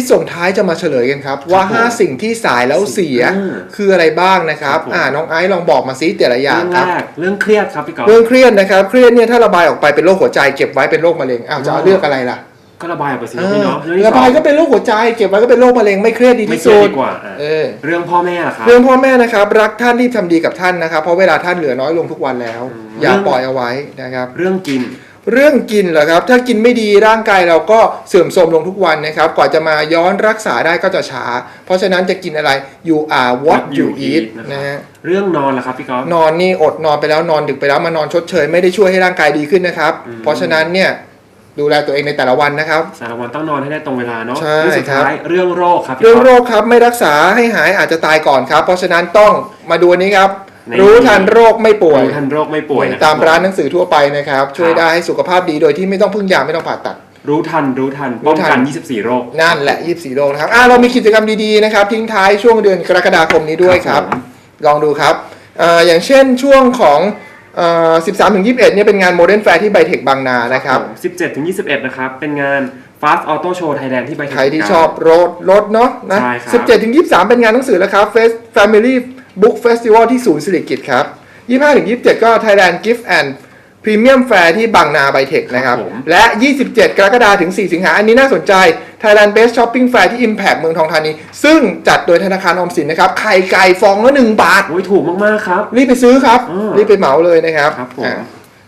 ตส่งท้ายจะมาเฉลยกันครับ ว่าผม5สิ่งที่สายแล้วเสียอ่าคืออะไรบ้างนะครับครับผมอ่าน้องไอซ์ลองบอกมาซิแต่ละอย่าเรื่องงคแรรับกเรื่องเครียดครับพี่กอล์ฟเรื่องเครียดนะครับ เครียดเนี่ยถ้าระบายออกไปเป็นโรคหัวใจเก็บไว้เป็นโรคมะเร็งอ้าวจะเอาอ๋อเลือกอะไรล่ะก็ระบายออกไปสิเอพี่อเนาะเรื่องที่ระบายสองก็เป็นโรคหัวใจ เก็บไว้ก็เป็นโรคมะเร็งไม่เครียดดีไม่ที่เครียสุดดดีกว่าอะเออเรื่องพ่อแม่ล่ะครับเรื่องพ่อแม่นะครับ รักท่านรีบทำดีกับท่านนะครับเพราะเวลาท่านเหลือน้อยลงทุกวันแล้วอืมอย่าปล่อยเอาไว้นะครับ เรื่องกิน เรื่องกินเหรอครับ ถ้ากินไม่ดีร่างกายเราก็เสื่อมโทรมลงทุกวันนะครับ กว่าจะมาย้อนรักษาได้ก็จะช้า เพราะฉะนั้นจะกินอะไร you are what you eat นะฮะเรื่องนอนล่ะครับพี่กอล์ฟนอนนี่อดนอนไปแล้วนอนดึกไปแล้วมานอนชดเชยไม่ได้ช่วยให้ร่างกายดีขึ้นนะครับอืมเพราะฉะนั้นเนี่ยดูแลตัวเองในแต่ละวันนะครับสารวันต้องนอนให้ได้ตรงเวลาเนาะใช่เรื่องสุดครับท้ายเรื่องโรคครับพี่เรื่องกอล์ฟโรคครับไม่รักษาให้หายอาจจะตายก่อนครับ เพราะฉะนั้นต้องมาดูอันนี้ครับใน รู้ทันโรคไม่ป่วยรู้ทันโรคไม่ป่วยนะคบตามร้านหนังสือทั่วไปนะครับ ช่วยได้ให้สุขภาพดีโดยที่ไม่ต้องพึ่งยาไม่ต้องผ่าตัดรู้ทันรู้ทันรู้ป้องทักันน24 โรค นั่นแหละ 24โลนะครับอ่าเรามีกิจกรรมดีๆนะครับ ทิ้งท้ายช่วงเดือนกรกฎาคมนี้ด้วยครับผมลองดูครับอ่าอย่างเช่นช่วงของอ่า13ถึง21เนี่ยเป็นงานโมเดิร์นแฟร์ที่ไบเทคบางนานะครับผม17ถึง21 นะครับ เป็นงาน Fast Auto Show Thailand ที่ไปใครที่ชอบรถรถเนาะนะใช่ครับ17ถึง23 เป็นงานหนังสือแล้วครับ Fest Family Book Festival ที่ศูนย์สิริกิตครับ 25ถึง27 ก็ Thailand Gift and Premium Fair ที่บางนาไบเทคนะครับ ครับผม และ 27 กรกฎาคมถึง 4 สิงหาอันนี้น่าสนใจ Thailand Best Shopping Fair ที่ Impact เมืองทองธานี ซึ่งจัดโดยธนาคารออมสินนะครับ ไข่ไก่ฟองละ1บาท โอ้ยถูกมาก ๆ ครับ รีบไปซื้อครับ อืมรีบไปเหมาเลยนะครับครับผม อะ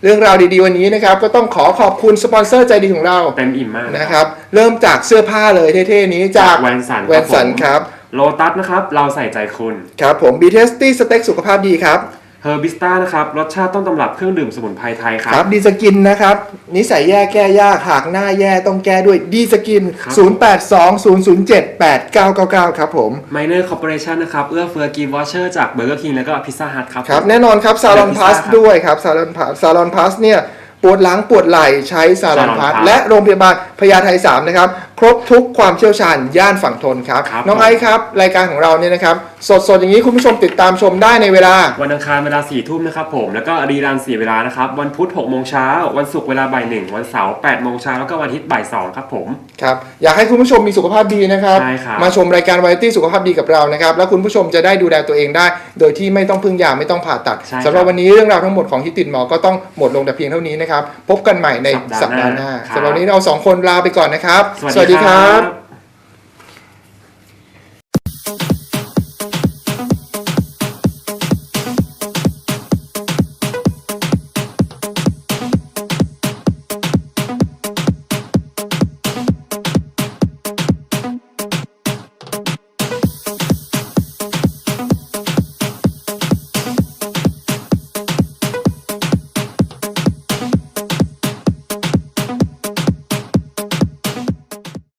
เรื่องราวดีๆวันนี้นะครับ ก็ต้องขอขอบคุณสปอนเซอร์ใจดีของเราเต็มอิ่มมาก นะครับ เริ่มจากเสื้อผ้าเลยเท่ๆนี้จากแวนสันแวนสันครับ โลตัสนะครับ เราใส่ใจคุณครับผม b t s t สเต็กสุขภาพดีครับเฮอร์บิสต้านะครับ รสชาติต้นตำรับเครื่องดื่มสมุนไพรไทยคครัรับบดีสกินนะครับ นิสัยแย่แก้ยาก หากหน้าแย่ต้องแก้ด้วยดีสกินครับ0820078999 ครับผมไมเนอร์คอร์ปอเรชันนะครับ เอื้อเฟื้อกิฟต์วอชเชอร์จากเบอร์เกอร์คิงแล้วก็พิซซ่าฮัทครับครับ แน่นอนครับซาลอนและพิซพซ่าลัสครับด้วยครับซาลอนพลัสซาลอนพลัสเนี่ยปวดหลังปวดไหล่ใช้ซาลอน Salon พลัส Plus และโรงพยาบาลพญาไท3นะครับ ครบทุกความเชี่ยวชาญย่านฝั่งทนครับ ครับ น้องผมไอซ์ครับ รายการของเราเนี่ยนะครับ สดๆ อย่างนี้คุณผู้ชมติดตามชมได้ในเวลา วันอังคารเวลา4ทุ่มนะครับผม แล้วก็รีรัน4เวลานะครับ วันพุธ6โมงเช้า วันศุกร์เวลาบ่ายหนึ่งวันเสาร์8โมงเช้าแล้วก็วันอาทิตย์บ่ายสองครับผม ครับ อยากให้คุณผู้ชมมีสุขภาพดีนะครับ ใช่ครับ มาชมรายการวาไรตี้สุขภาพดีกับเรานะครับ แล้วคุณผู้ชมจะได้ดูแลตัวเองได้ โดยที่ไม่ต้องพึ่งยาไม่ต้องผ่าตัดใช่ครับ สำหรับวันนี้เรื่องราวทั้งหมดของฮิตติดหมอก็ต้องหมดลงแต่เพียงเท่านี้นะครับพบกันใหม่ในสัสัปปดาดาห์ห์หหน้าน้าครับสำหรับวันนี้เราสองคนลาไปก่อนนะครับ สวัสดีครับ